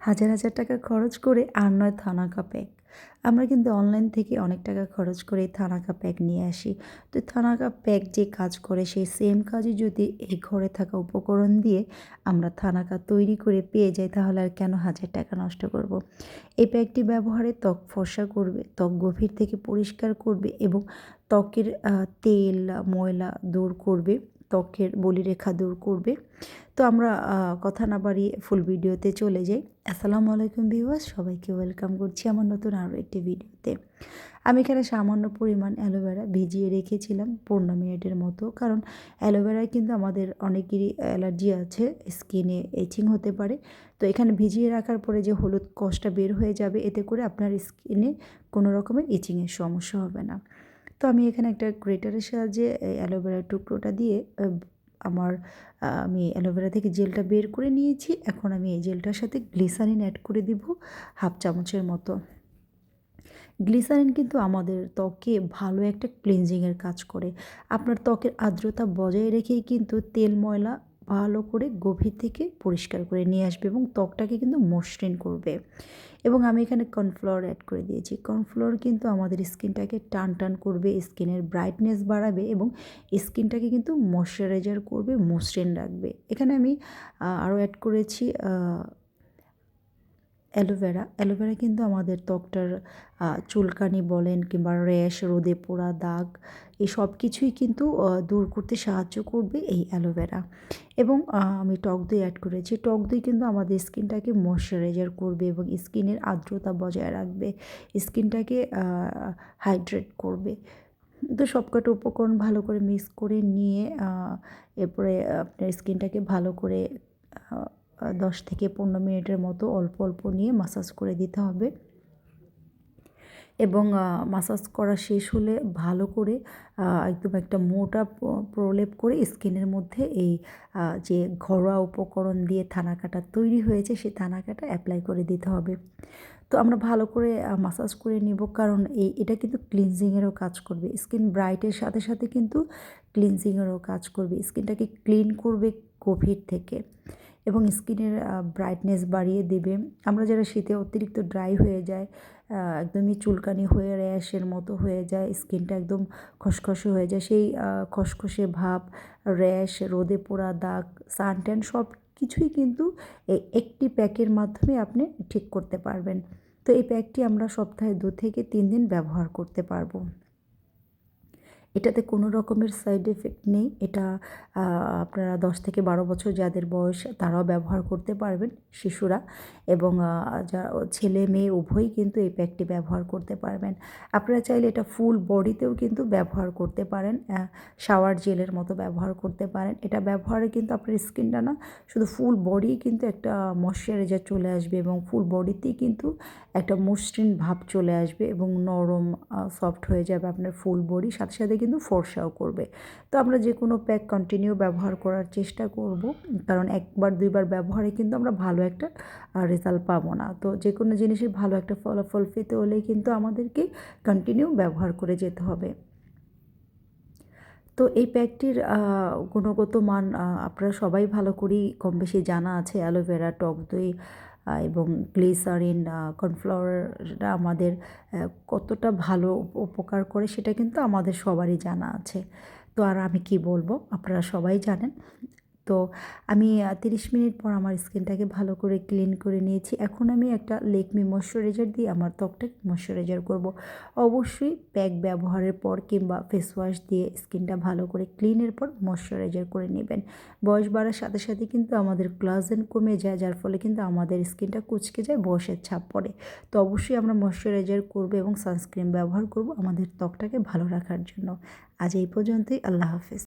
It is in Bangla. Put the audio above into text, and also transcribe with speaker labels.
Speaker 1: হাজার হাজার টাকা খরচ করে আর নয় থানাকা প্যাক আমরা কিন্তু অনলাইন থেকে অনেক টাকা খরচ করে থানাকা প্যাক নিয়ে আসি। তো থানাকা প্যাক যে কাজ করে, সেই সেম কাজই যদি এই ঘরে থাকা উপকরণ দিয়ে আমরা থানাকা তৈরি করে পেয়ে যাই, তাহলে আর কেন হাজার টাকা নষ্ট করব। এই প্যাকটি ব্যবহারে ত্বক ফর্সা করবে, ত্বক গভীর থেকে পরিষ্কার করবে এবং ত্বকের তেল, ময়লা দূর করবে। ত্বকের বলিরেখা দূর করবে। তো আমরা কথা না বাড়িয়ে ফুল ভিডিওতে চলে যাই। আসসালামু আলাইকুম ভিউয়ার্স সবাইকে ওয়েলকাম করছি আমার নতুন আরও একটি ভিডিওতে। আমি এখানে সামান্য পরিমাণ অ্যালোভেরা ভিজিয়ে রেখেছিলাম পনেরো মিনিটের মতো, কারণ অ্যালোভেরায় কিন্তু আমাদের অনেকেরই অ্যালার্জি আছে, স্কিনে এচিং হতে পারে। তো এখানে ভিজিয়ে রাখার পরে যে হলুদ কষটা বের হয়ে যাবে, এতে করে আপনার স্কিনে কোনো রকমের ইচিংয়ের সমস্যা হবে না। তো আমি এখানে একটা গ্রেটারের সাহায্যে অ্যালোভেরার টুকরোটা দিয়ে আমার আমি অ্যালোভেরা থেকে জেলটা বের করে নিয়েছি। এখন আমি এই জেলটার সাথে গ্লিসারিন অ্যাড করে দিব হাফ চামচের মতো। গ্লিসারিন কিন্তু আমাদের ত্বকে ভালো একটা ক্লিনজিংয়ের কাজ করে। আপনার ত্বকের আর্দ্রতা বজায় রেখেই কিন্তু তেল ময়লা ভালো করে গভীর থেকে পরিষ্কার করে নিয়ে আসবে এবং ত্বকটাকে কিন্তু মসৃণ করবে। এবং আমি এখানে কর্নফ্লাওয়ার অ্যাড করে দিয়েছি। কর্নফ্লাওয়ার কিন্তু আমাদের স্কিনটাকে টান টান করবে, স্কিনের ব্রাইটনেস বাড়াবে এবং স্কিনটাকে কিন্তু ময়শ্চারাইজার করবে, মসৃণ রাখবে। এখানে আমি আরও অ্যাড করেছি অ্যালোভেরা। অ্যালোভেরা কিন্তু আমাদের ত্বকটার চুলকানি বলেন কিংবা র্যাশ, রোদে পোড়া দাগ, এই সব কিছুই কিন্তু দূর করতে সাহায্য করবে এই অ্যালোভেরা। এবং আমি টক দই অ্যাড করেছি। টক দই কিন্তু আমাদের স্কিনটাকে ময়শ্চারাইজার করবে এবং স্কিনের আর্দ্রতা বজায় রাখবে। স্কিনটাকে হাইড্রেট করবে। তো সবকটা উপকরণ ভালো করে মিক্স করে নিয়ে এরপরে আপনার স্কিনটাকে ভালো করে দশ থেকে পনেরো মিনিটের মতো অল্প অল্প নিয়ে মাসাজ করে দিতে হবে। এবং মাসাজ করা শেষ হলে ভালো করে একদম একটা মোটা প্রলেপ করে স্কিনের মধ্যে এই যে ঘরোয়া উপকরণ দিয়ে থানাকাটা তৈরি হয়েছে সেই থানাকাটা অ্যাপ্লাই করে দিতে হবে। তো আমরা ভালো করে মাসাজ করে নিব কারণ এই, এটা কিন্তু ক্লিনজিংয়েরও কাজ করবে। স্কিন ব্রাইটের সাথে সাথে কিন্তু ক্লিনজিংয়েরও কাজ করবে। স্কিনটাকে ক্লিন করবে কোভিড থেকে। এবং স্কিনের ব্রাইটনেস বাড়িয়ে দেবে। আমরা যারা শীতে অতিরিক্ত ড্রাই হয়ে যায় একদমই চুলকানি হয়ে, র্যাশের মতো হয়ে যায়, স্কিনটা একদম খসখসে হয়ে যায়, সেই খসখসে ভাব, র্যাশ, রোদে পোড়া দাগ সানট্যান সব কিছুই কিন্তু এই একটি প্যাকের মাধ্যমে আপনি ঠিক করতে পারবেন। তো এই প্যাকটি আমরা সপ্তাহে দু থেকে তিন দিন ব্যবহার করতে পারব। এটাতে কোনো রকমের সাইড এফেক্ট নেই। এটা আপনারা দশ থেকে বারো বছর যাদের বয়স, তারাও ব্যবহার করতে পারবেন, শিশুরা এবং যা ছেলে মেয়ে উভয়ই কিন্তু এই প্যাকটি ব্যবহার করতে পারবেন। আপনারা চাইলে এটা ফুল বডিতেও কিন্তু ব্যবহার করতে পারেন শাওয়ার জেলের মতো ব্যবহার করতে পারেন। এটা ব্যবহারে কিন্তু আপনার স্কিনটা না, শুধু ফুল বডি কিন্তু একটা ময়শ্চারাইজার চলে আসবে এবং ফুল বডিতেই কিন্তু একটা মসৃণ ভাব চলে আসবে এবং নরম সফট হয়ে যাবে আপনার ফুল বডি সাথে সাথে কিন্তু ফর্সাও করবে। তো আমরা যে কোনো প্যাক কন্টিনিউ ব্যবহার করার চেষ্টা করব, কারণ একবার দুইবার ব্যবহারে কিন্তু আমরা ভালো একটা রেজাল্ট পাবো না। তো যে কোনো জিনিসের ভালো একটা ফলাফল পেতে হলে কিন্তু আমাদেরকে কন্টিনিউ ব্যবহার করে যেতে হবে। তো এই প্যাকটির গুণগত মান আপনারা সবাই ভালো করেই কম বেশি জানা আছে অ্যালোভেরা টক দই এবং গ্লিসারিন কর্নফ্লাওয়ারটা আমাদের কতটা ভালো উপকার করে সেটা কিন্তু আমাদের সবারই জানা আছে। তো আর আমি কি বলব? আপনারা সবাই জানেন। তো আমি তিরিশ মিনিট পর আমার স্কিনটাকে ভালো করে ক্লিন করে নিয়েছি। এখন আমি একটা লেকমি ময়শ্চারাইজার দিয়ে আমার ত্বকটাকে ময়শ্চারাইজার করব। অবশ্যই প্যাক ব্যবহারের পর কিংবা ফেস ওয়াশ দিয়ে স্কিনটা ভালো করে ক্লিনের পর ময়শ্চারাইজার করে নেবেন। বয়স বাড়ার সাথে সাথে কিন্তু আমাদের ক্লাজেন কমে যায়, যার ফলে কিন্তু আমাদের স্কিনটা কুচকে যায়, বয়সের ছাপ পড়ে। তো অবশ্যই আমরা ময়শ্চারাইজার করব এবং সানস্ক্রিন ব্যবহার করব আমাদের ত্বকটাকে ভালো রাখার জন্য। আজ এই পর্যন্তই, আল্লাহ হাফেজ।